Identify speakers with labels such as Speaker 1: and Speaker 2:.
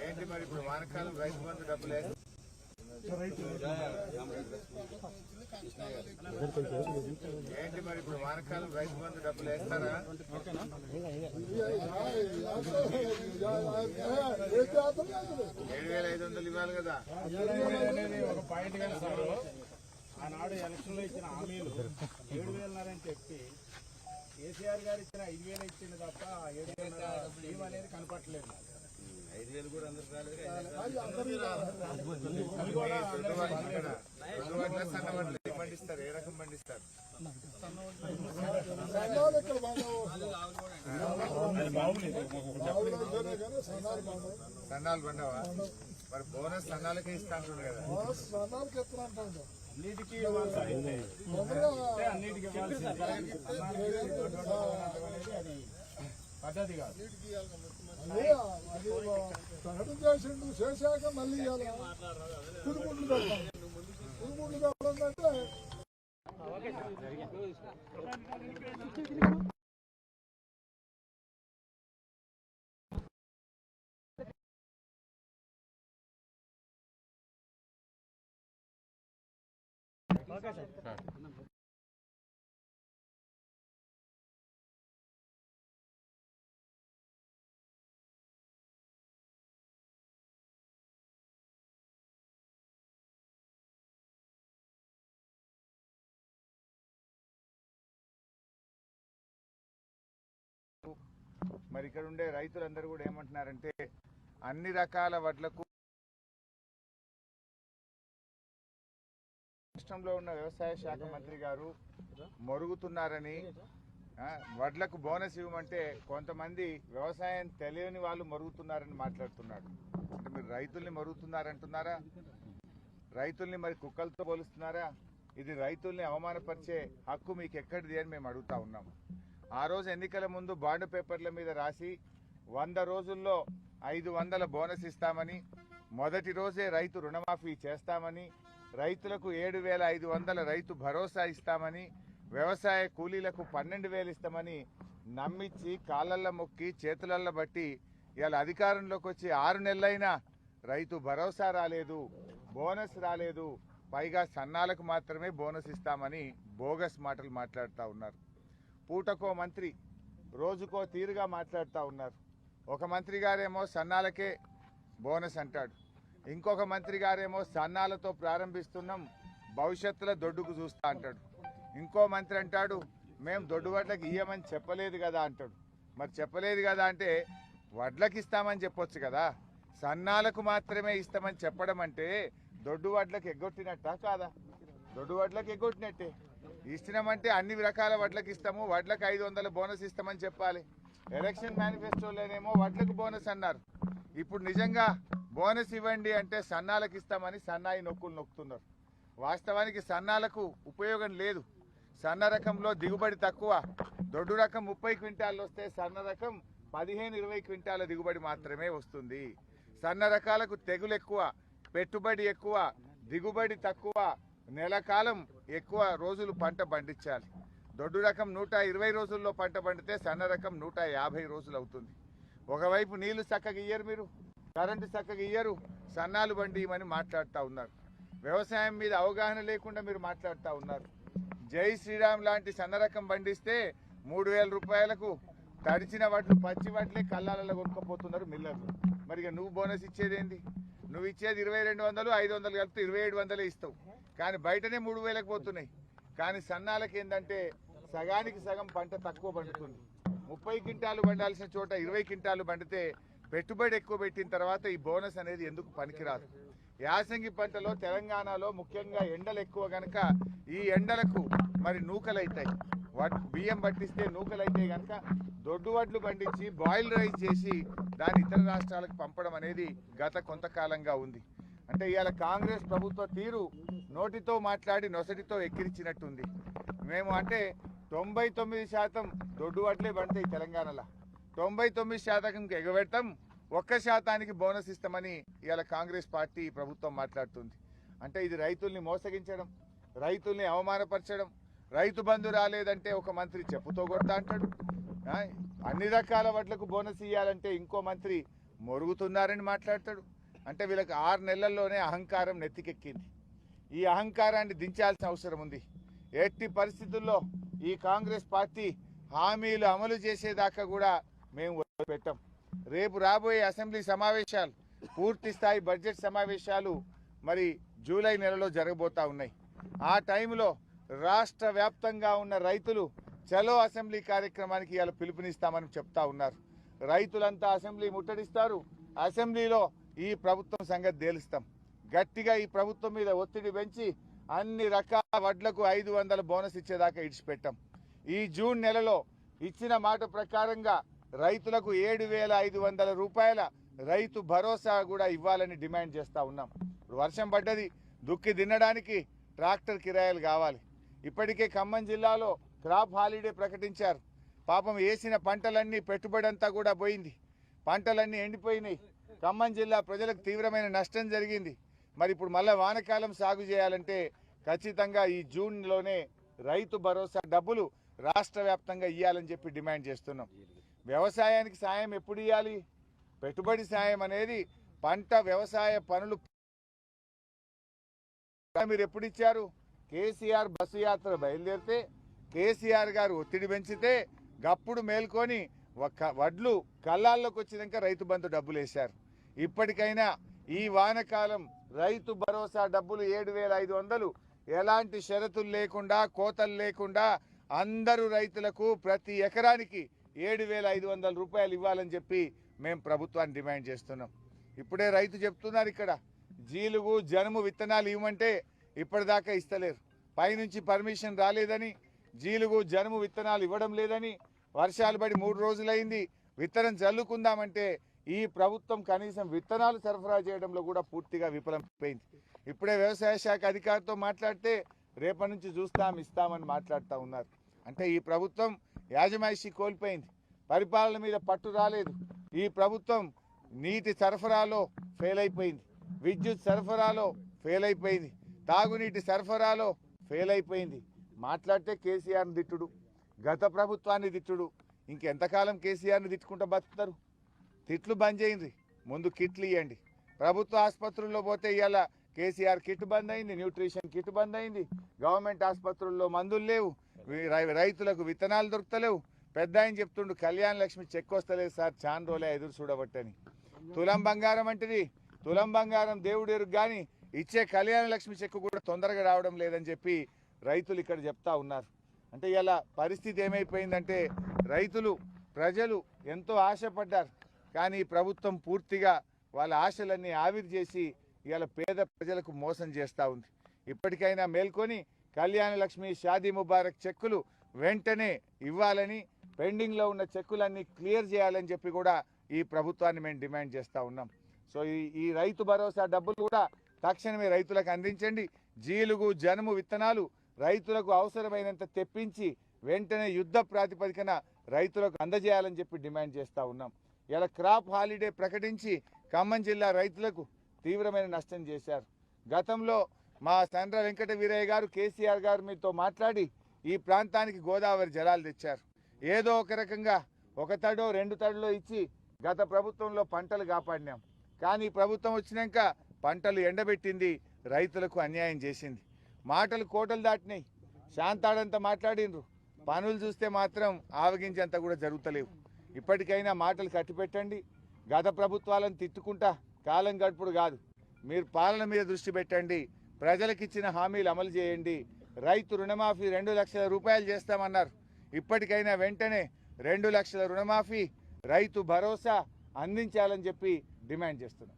Speaker 1: ఏంటి మరి ఇప్పుడు వానకాలం రైతు బంధు డబ్బులు? ఏంటి? మరి ఇప్పుడు వానకాలం రైతు బంధు డబ్బులు వేస్తారా ఏడు వేల ఐదు వందలు ఇవ్వాలి కదా.
Speaker 2: ఒక పాయింట్ ఆనాడు ఎలక్షన్లో ఇచ్చిన హామీలు ఏడు వేలన్నారని చెప్పి కేసీఆర్ గారు ఇచ్చిన ఐదు వేలు ఇచ్చింది తప్ప ఏడు వేల అనేది కనపట్లేదు
Speaker 1: ఐదు వేలు కూడా అందరు రాలేదు ఏం పండిస్తారు? ఏ రకం పండిస్తారు? సన్నాలు పండవా మరి బోనస్ సన్నాలకే ఇస్తా అంటుండు కదా.
Speaker 2: ఇవ్వాల్సింది అంటే అన్నిటికీ పద్ధతి కాదు.
Speaker 3: ప్రకటన చేసిండు చేశాక మళ్ళీ ఇవ్వాలి. కుడుముండ్లు పెట్టాలి కుడుముండ్లు అవకాశం.
Speaker 1: మరి ఇక్కడ ఉండే రైతులందరూ కూడా ఏమంటున్నారంటే అన్ని రకాల వడ్లకు రాష్ట్రంలో ఉన్న వ్యవసాయ శాఖ మంత్రి గారు మొరుగుతున్నారని వడ్లకు బోనస్ ఇవ్వమంటే కొంతమంది వ్యవసాయం తెలియని వాళ్ళు మొరుగుతున్నారని మాట్లాడుతున్నాడు అంటే మీరు రైతుల్ని మొరుగుతున్నారంటున్నారా? రైతుల్ని మరి కుక్కలతో పోలుస్తున్నారా? ఇది రైతుల్ని అవమానపరిచే హక్కు మీకు ఎక్కడిది అని మేము అడుగుతా ఉన్నాం. ఆ రోజు ఎన్నికల ముందు బాండ్ పేపర్ల మీద రాసి వంద రోజుల్లో ఐదు వందల బోనస్ ఇస్తామని మొదటి రోజే రైతు రుణమాఫీ చేస్తామని రైతులకు ఏడు వేల ఐదు వందల రైతు భరోసా ఇస్తామని వ్యవసాయ కూలీలకు పన్నెండు వేలు ఇస్తామని నమ్మించి కాళ్ళల్లో మొక్కి చేతులల్లో బట్టి ఇవాళ అధికారంలోకి వచ్చి ఆరు నెలలైనా రైతు భరోసా రాలేదు బోనస్ రాలేదు. పైగా సన్నాలకు మాత్రమే బోనస్ ఇస్తామని బోగస్ మాటలు మాట్లాడుతూ ఉన్నారు. పూటకో మంత్రి రోజుకో తీరుగా మాట్లాడుతూ ఉన్నారు. ఒక మంత్రి గారేమో సన్నాలకే బోనస్ అంటాడు. ఇంకొక మంత్రి గారేమో సన్నాలతో ప్రారంభిస్తున్నాం భవిష్యత్తులో దొడ్డుకు చూస్తా అంటాడు. ఇంకో మంత్రి అంటాడు మేము దొడ్డు వడ్లకి ఇయ్యమని చెప్పలేదు కదా అంటాడు. మరి చెప్పలేదు కదా అంటే వడ్లకి ఇస్తామని చెప్పొచ్చు కదా. సన్నాలకు మాత్రమే ఇస్తామని చెప్పడం అంటే దొడ్డు వడ్లకు ఎగ్గొట్టినట్టా కాదా? దొడ్డు వడ్లకు ఎగ్గొట్టినట్టే. ఇచ్చినామంటే అన్ని రకాల వడ్లకు ఇస్తాము వడ్లకు ఐదు వందల బోనస్ ఇస్తామని చెప్పాలి. ఎలక్షన్ మేనిఫెస్టోలోనేమో వడ్లకు బోనస్ అన్నారు. ఇప్పుడు నిజంగా బోనస్ ఇవ్వండి అంటే సన్నాలకు ఇస్తామని సన్నాయి నొక్కులు నొక్కుతున్నారు. వాస్తవానికి సన్నాలకు ఉపయోగం లేదు. సన్న రకంలో దిగుబడి తక్కువ. దొడ్డు రకం ముప్పై క్వింటాలు వస్తే సన్న రకం పదిహేను ఇరవై క్వింటాల దిగుబడి మాత్రమే వస్తుంది. సన్న రకాలకు తెగులు ఎక్కువ పెట్టుబడి ఎక్కువ దిగుబడి తక్కువ నెల కాలం ఎక్కువ రోజులు పంట పండించాలి. దొడ్డు రకం నూట ఇరవై రోజుల్లో పంట పండితే సన్న రకం నూట యాభై రోజులు అవుతుంది. ఒకవైపు నీళ్ళు చక్కగా ఇయ్యరు మీరు. కరెంటు చక్కగా ఇయ్యరు సన్నాలు బండి ఇవ్వమని మాట్లాడుతూ ఉన్నారు. వ్యవసాయం మీద అవగాహన లేకుండా మీరు మాట్లాడుతూ ఉన్నారు. జై శ్రీరామ్ లాంటి సన్న రకం పండిస్తే మూడు వేల రూపాయలకు తడిచిన వడ్లు పచ్చి వడ్లే కళ్ళాలలో కొనుక్కపోతున్నారు మిల్లర్లు. మరి ఇక నువ్వు బోనస్ ఇచ్చేదేంది? నువ్వు ఇచ్చేది ఇరవై రెండు వందలు ఐదు వందలు కలిపితే ఇరవై ఏడు వందలే ఇస్తావు. కానీ బయటనే మూడు వేలకు పోతున్నాయి. కానీ సన్నాలకి ఏంటంటే సగానికి సగం పంట తక్కువ పండుతుంది. ముప్పై క్వింటాలు పండాల్సిన చోట ఇరవై క్వింటాలు పండితే పెట్టుబడి ఎక్కువ పెట్టిన తర్వాత ఈ బోనస్ అనేది ఎందుకు పనికిరాదు? యాసంగి పంటలో తెలంగాణలో ముఖ్యంగా ఎండలు ఎక్కువ కనుక ఈ ఎండలకు మరి నూకలైతాయి. వడ్ బియ్యం పట్టిస్తే నూకలైతే కనుక దొడ్డు వడ్లు పండించి బాయిల్ రైస్ చేసి దాన్ని ఇతర రాష్ట్రాలకు పంపడం అనేది గత కొంతకాలంగా ఉంది. అంటే ఇవాళ కాంగ్రెస్ ప్రభుత్వ తీరు నోటితో మాట్లాడి నొసటితో ఎక్కిరించినట్టుంది మేము అంటే తొంభై తొమ్మిది శాతం దొడ్డు వడ్లే పండుతాయి తెలంగాణలో. తొంభై తొమ్మిది శాతం ఎగబెడతాం. ఒక్క శాతానికి బోనస్ ఇస్తామని ఇవాళ కాంగ్రెస్ పార్టీ ప్రభుత్వం మాట్లాడుతుంది. అంటే ఇది రైతుల్ని మోసగించడం రైతుల్ని అవమానపరచడం రైతు బంధు రాలేదంటే ఒక మంత్రి చెప్పుతో కొడతా అంటాడు. అన్ని రకాల వడ్లకు బోనస్ ఇవ్వాలంటే ఇంకో మంత్రి మొరుగుతున్నారని మాట్లాడతాడు. అంటే వీళ్ళకి ఆరు నెలల్లోనే అహంకారం నెత్తికెక్కింది. ఈ అహంకారాన్ని దించాల్సిన అవసరం ఉంది. ఎట్టి పరిస్థితుల్లో ఈ కాంగ్రెస్ పార్టీ హామీలు అమలు చేసేదాకా కూడా మేము పెట్టాం. రేపు రాబోయే అసెంబ్లీ సమావేశాలు పూర్తి స్థాయి బడ్జెట్ సమావేశాలు మరి జూలై నెలలో జరగబోతా ఉన్నాయి. ఆ టైంలో రాష్ట్ర వ్యాప్తంగా ఉన్న రైతులు చలో అసెంబ్లీ కార్యక్రమానికి ఇలా పిలుపునిస్తామని చెప్తా ఉన్నారు. రైతులంతా అసెంబ్లీ ముట్టడిస్తారు. అసెంబ్లీలో ఈ ప్రభుత్వం సంగతి తేలుస్తాం. గట్టిగా ఈ ప్రభుత్వం మీద ఒత్తిడి పెంచి అన్ని రకాల వడ్లకు ఐదు వందల బోనస్ ఇచ్చేదాకా ఇడిచిపెట్టాం. ఈ జూన్ నెలలో ఇచ్చిన మాట ప్రకారంగా రైతులకు ఏడు వేల ఐదు వందల రూపాయల రైతు భరోసా కూడా ఇవ్వాలని డిమాండ్ చేస్తూ ఉన్నాం. ఇప్పుడు వర్షం పడ్డది దుక్కి తినడానికి ట్రాక్టర్ కిరాయిలు కావాలి. ఇప్పటికే ఖమ్మం జిల్లాలో క్రాప్ హాలిడే ప్రకటించారు. పాపం వేసిన పంటలన్నీ పెట్టుబడి అంతా కూడా పోయింది. పంటలన్నీ ఎండిపోయినాయి. ఖమ్మం జిల్లా ప్రజలకు తీవ్రమైన నష్టం జరిగింది. మరి ఇప్పుడు మళ్ళీ వానకాలం సాగు చేయాలంటే ఖచ్చితంగా ఈ జూన్లోనే రైతు భరోసా డబ్బులు రాష్ట్ర వ్యాప్తంగా ఇవ్వాలని చెప్పి డిమాండ్ చేస్తున్నాం. వ్యవసాయానికి సాయం ఎప్పుడు ఇవ్వాలి పెట్టుబడి సాయం అనేది పంట వ్యవసాయ పనులు మీరు ఎప్పుడు ఇచ్చారు? కేసీఆర్ బస్సు యాత్ర బయలుదేరితే కేసీఆర్ గారు ఒత్తిడి పెంచితే గప్పుడు మేల్కొని ఒక వడ్లు కళ్ళాల్లోకి వచ్చినాక రైతు బంధు డబ్బులు వేశారు. ఇప్పటికైనా ఈ వానకాలం రైతు భరోసా డబ్బులు ఏడు వేల ఐదు వందలు ఎలాంటి షరతులు లేకుండా కోతలు లేకుండా అందరూ రైతులకు ప్రతి ఎకరానికి ఏడు వేల ఐదు వందల రూపాయలు ఇవ్వాలని చెప్పి మేము ప్రభుత్వాన్ని డిమాండ్ చేస్తున్నాం. ఇప్పుడే రైతు చెప్తున్నారు ఇక్కడ జీలుగు జనుము విత్తనాలు ఇవ్వమంటే ఇప్పటిదాకా ఇస్తలేరు. పైనుంచి పర్మిషన్ రాలేదని జీలుగు జనుము విత్తనాలు ఇవ్వడం లేదని వర్షాలు పడి మూడు రోజులైంది విత్తనం చల్లుకుందామంటే ఈ ప్రభుత్వం కనీసం విత్తనాలు సరఫరా చేయడంలో కూడా పూర్తిగా విఫలమైపోయింది ఇప్పుడే వ్యవసాయ శాఖ అధికారితో మాట్లాడితే రేపటి నుంచి చూస్తాం ఇస్తామని మాట్లాడుతూ ఉన్నారు. అంటే ఈ ప్రభుత్వం యాజమాయిషి కోల్పోయింది. పరిపాలన మీద పట్టు రాలేదు. ఈ ప్రభుత్వం నీటి సరఫరాలో ఫెయిల్ అయిపోయింది. విద్యుత్ సరఫరాలో ఫెయిల్ అయిపోయింది. తాగునీటి సరఫరాలో ఫెయిల్ అయిపోయింది. మాట్లాడితే కేసీఆర్ని తిట్టుడు. గత ప్రభుత్వాన్ని తిట్టుడు. ఇంకెంతకాలం కేసీఆర్ని తిట్టుకుంటూ బతుకుతారు? తిట్లు బంద్ చేయండి. ముందు కిట్లు ఇవ్వండి ప్రభుత్వ ఆసుపత్రుల్లో పోతే ఇవాళ కేసీఆర్ కిట్ బంద్ అయింది న్యూట్రిషన్ కిట్ బంద్ అయింది. గవర్నమెంట్ ఆసుపత్రుల్లో మందులు లేవు. రైతులకు విత్తనాలు దొరుకుతలేవు. పెద్ద ఆయన చెప్తుండు కళ్యాణ లక్ష్మి చెక్ వస్తలేదు సార్ చాన్ రోజులే ఎదురు చూడబట్టని. తులం బంగారం అంటేది. తులం బంగారం దేవుడు ఎరుగు కానీ ఇచ్చే కళ్యాణ లక్ష్మి చెక్ కూడా తొందరగా రావడం లేదని చెప్పి రైతులు ఇక్కడ చెప్తా ఉన్నారు. అంటే ఇలా పరిస్థితి ఏమైపోయిందంటే రైతులు ప్రజలు ఎంతో ఆశపడ్డారు. కానీ ప్రభుత్వం పూర్తిగా వాళ్ళ ఆశలన్నీ ఆవిరి చేసి ఇవాళ పేద ప్రజలకు మోసం చేస్తూ ఉంది. ఇప్పటికైనా మేల్కొని కళ్యాణ లక్ష్మి షాదీ ముబారక్ చెక్కులు వెంటనే ఇవ్వాలని పెండింగ్లో ఉన్న చెక్కులన్నీ క్లియర్ చేయాలని చెప్పి కూడా ఈ ప్రభుత్వాన్ని మేము డిమాండ్ చేస్తూ ఉన్నాం. సో ఈ ఈ రైతు భరోసా డబ్బులు కూడా తక్షణమే రైతులకు అందించండి. జీలుగు జనుము విత్తనాలు రైతులకు అవసరమైనంత తెప్పించి వెంటనే యుద్ధ ప్రాతిపదికన రైతులకు అందజేయాలని చెప్పి డిమాండ్ చేస్తూ ఉన్నాం. ఇలా క్రాప్ హాలిడే ప్రకటించి ఖమ్మం జిల్లా రైతులకు తీవ్రమైన నష్టం చేశారు. గతంలో మా సండ్ర వెంకట వీరయ్య గారు కేసీఆర్ గారు మీతో మాట్లాడి ఈ ప్రాంతానికి గోదావరి జలాలు తెచ్చారు. ఏదో ఒక రకంగా ఒక తడో రెండు తడులో ఇచ్చి గత ప్రభుత్వంలో పంటలు కాపాడినాం. కానీ ప్రభుత్వం వచ్చినాక పంటలు ఎండబెట్టింది రైతులకు అన్యాయం చేసింది. మాటలు కోటలు దాటినాయి. శాంతాడంతా మాట్లాడిండ్రు. పనులు చూస్తే మాత్రం ఆవగించేంత కూడా జరుగుతలేవు. ఇప్పటికైనా మాటలు కట్టిపెట్టండి. గత ప్రభుత్వాలను తిట్టుకుంటా కాలం గడుపుడు కాదు. మీరు పాలన మీద దృష్టి పెట్టండి. ప్రజలకు ఇచ్చిన హామీలు అమలు చేయండి. రైతు రుణమాఫీ రెండు లక్షల రూపాయలు చేస్తామన్నారు. ఇప్పటికైనా వెంటనే రెండు లక్షల రుణమాఫీ రైతు భరోసా అందించాలని చెప్పి డిమాండ్ చేస్తున్నాం.